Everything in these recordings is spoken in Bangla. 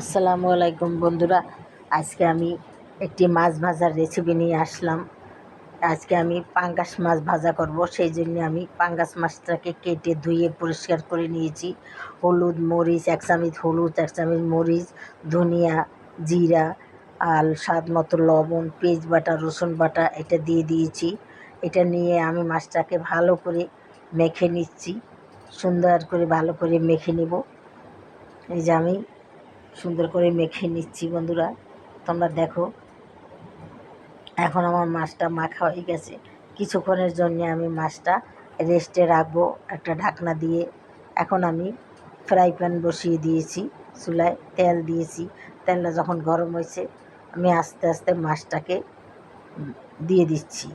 আসসালামু আলাইকুম বন্ধুরা। আজকে আমি একটি মাছ ভাজার রেসিপি নিয়ে আসলাম। আজকে আমি পাঙ্গাস মাছ ভাজা করব, সেই জন্য আমি পাঙ্গাস মাছটাকে কেটে ধুয়ে পরিষ্কার করে নিয়েছি। হলুদ মরিচ এক চামচ হলুদ এক চামচ মরিচ, ধনিয়া জিরা, আর স্বাদ মতো লবণ পেঁয়াজ বাটা, রসুন বাটা এটা দিয়ে দিয়েছি। এটা নিয়ে আমি মাছটাকে ভালো করে মেখে নিচ্ছি। সুন্দর করে ভালো করে মেখে নিব। এই যে আমি সুন্দর করে মেখে নিচ্ছি বন্ধুরা, তোমরা দেখো। এখন আমার মাছটা মাখা হয়ে গেছে। কিছুক্ষণের জন্য আমি মাছটা রেস্টে রাখব একটা ঢাকনা দিয়ে। এখন আমি ফ্রাই প্যান বসিয়ে দিয়েছি, চুলায় তেল দিয়েছি। তেলটা যখন গরম হয়েছে, আমি আস্তে আস্তে মাছটাকে দিয়ে দিচ্ছি।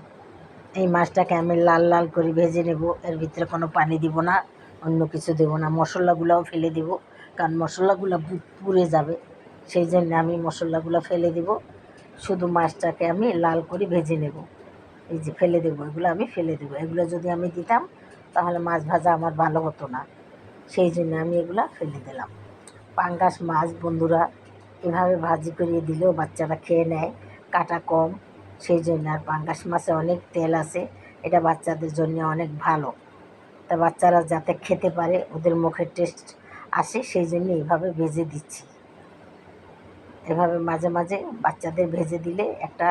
এই মাছটাকে আমি লাল লাল করে ভেজে নেব, এর ভিতরে কোনো পানি দিব না, অন্য কিছু দেবো না। মশলাগুলোও ফেলে দেবো। কারণ মশলাগুলো পুড়ে যাবে। সেই জন্য আমি মশলাগুলো ফেলে দেব। শুধু মাছটাকে আমি লাল করে ভেজে নেব। এই যে ফেলে দেবো, এগুলো আমি ফেলে দেবো। এগুলো যদি আমি দিতাম, তাহলে মাছ ভাজা আমার ভালো হতো না। সেই জন্য আমি এগুলো ফেলে দিলাম। পাঙ্গাস মাছ বন্ধুরা, এভাবে ভাজি করিয়ে দিলেও বাচ্চারা খেয়ে নেয়, কাটা কম। সেই জন্য আর পাঙ্গাস মাছে অনেক তেল আছে। এটা বাচ্চাদের জন্য অনেক ভালো। তা বাচ্চারা যাতে খেতে পারে, ওদের মুখের টেস্ট আসে, সেই জন্য এইভাবে ভেজে দিচ্ছি। এভাবে মাঝে মাঝে বাচ্চাদের ভেজে দিলে একটা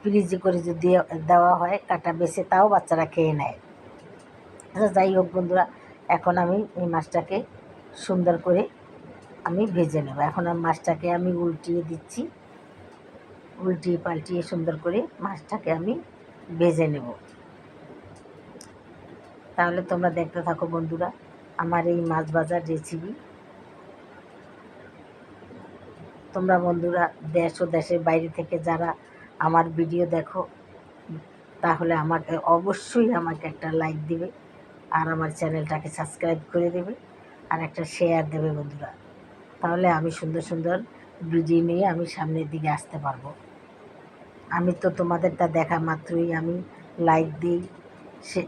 ফ্রিজে করে যদি দেওয়া হয়, কাটা বেছে তাও বাচ্চারা খেয়ে নেয়। আচ্ছা যাই হোক বন্ধুরা, এখন আমি এই মাছটাকে সুন্দর করে আমি ভেজে নেব। এখন আর মাছটাকে আমি উল্টিয়ে দিচ্ছি। উল্টিয়ে পাল্টিয়ে সুন্দর করে মাছটাকে আমি ভেজে নেব। তাহলে তোমরা দেখতে থাকো বন্ধুরা। আমার এই মাছ ভাজার রেসিপি তোমরা বন্ধুরা, দেশ ও দেশের বাইরে থেকে যারা আমার ভিডিও দেখো, তাহলে আমাকে অবশ্যই আমাকে একটা লাইক দেবে আর আমার চ্যানেলটাকে সাবস্ক্রাইব করে দেবে আর একটা শেয়ার দেবে বন্ধুরা। তাহলে আমি সুন্দর সুন্দর ভিডিও নিয়ে আমি সামনের দিকে আসতে পারব। আমি তো তোমাদেরটা দেখা মাত্রই আমি লাইক দিই, সে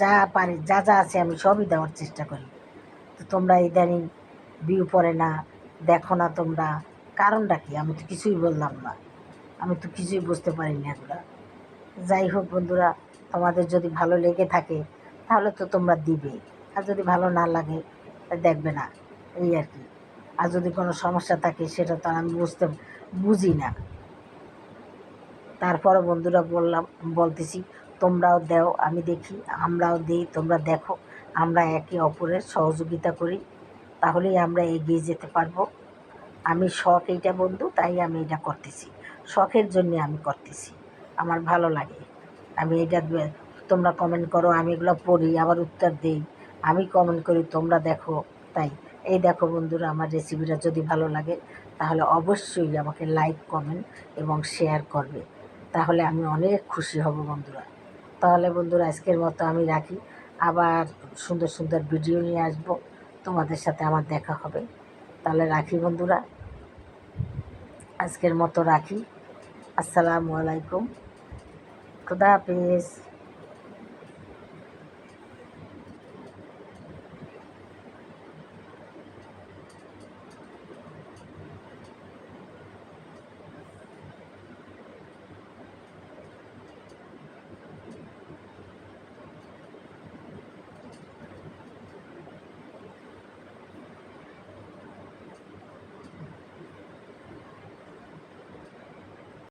যা পারি, যা যা আছে আমি সবই দেওয়ার চেষ্টা করি। তো তোমরা ইদানিং ভিউ পড়ে না, দেখো না তোমরা। কারণটা কি? আমি তো কিছুই বললাম না। আমি তো কিছুই বুঝতে পারিনি এগুলা। যাই হোক বন্ধুরা, তোমাদের যদি ভালো লেগে থাকে, তাহলে তো তোমরা দিবে। আর যদি ভালো না লাগে দেখবে না। এই আর কি। আর যদি কোনো সমস্যা থাকে, সেটা তো আমি বুঝতে বুঝি না। তারপরে বন্ধুরা বললাম, বলতেছি, তোমরাও দেও, আমি দেখি, আমরাও দিই, তোমরা দেখো। আমরা একে অপরের সহযোগিতা করি, তাহলেই আমরা এগিয়ে যেতে পারব। আমি শখ এইটা বন্ধু, তাই আমি এটা করতেছি। শখের জন্য আমি করতেছি। আমার ভালো লাগে। আমি এটা তোমরা কমেন্ট করো, আমি এগুলো পড়ি, আবার উত্তর দিই। আমি কমেন্ট করি, তোমরা দেখো, তাই। এই দেখো বন্ধুরা, আমার রেসিপিটা যদি ভালো লাগে, তাহলে অবশ্যই আমাকে লাইক কমেন্ট এবং শেয়ার করবে। তাহলে আমি অনেক খুশি হব বন্ধুরা। তাহলে বন্ধুরা, আজকের মতো আমি রাখি। আবার সুন্দর সুন্দর ভিডিও নিয়ে আসব। তোমাদের সাথে আমার দেখা হবে। তাহলে রাখি বন্ধুরা। আজকের মতো রাখি। আসসালামু আলাইকুম। খুদা হাফিজ।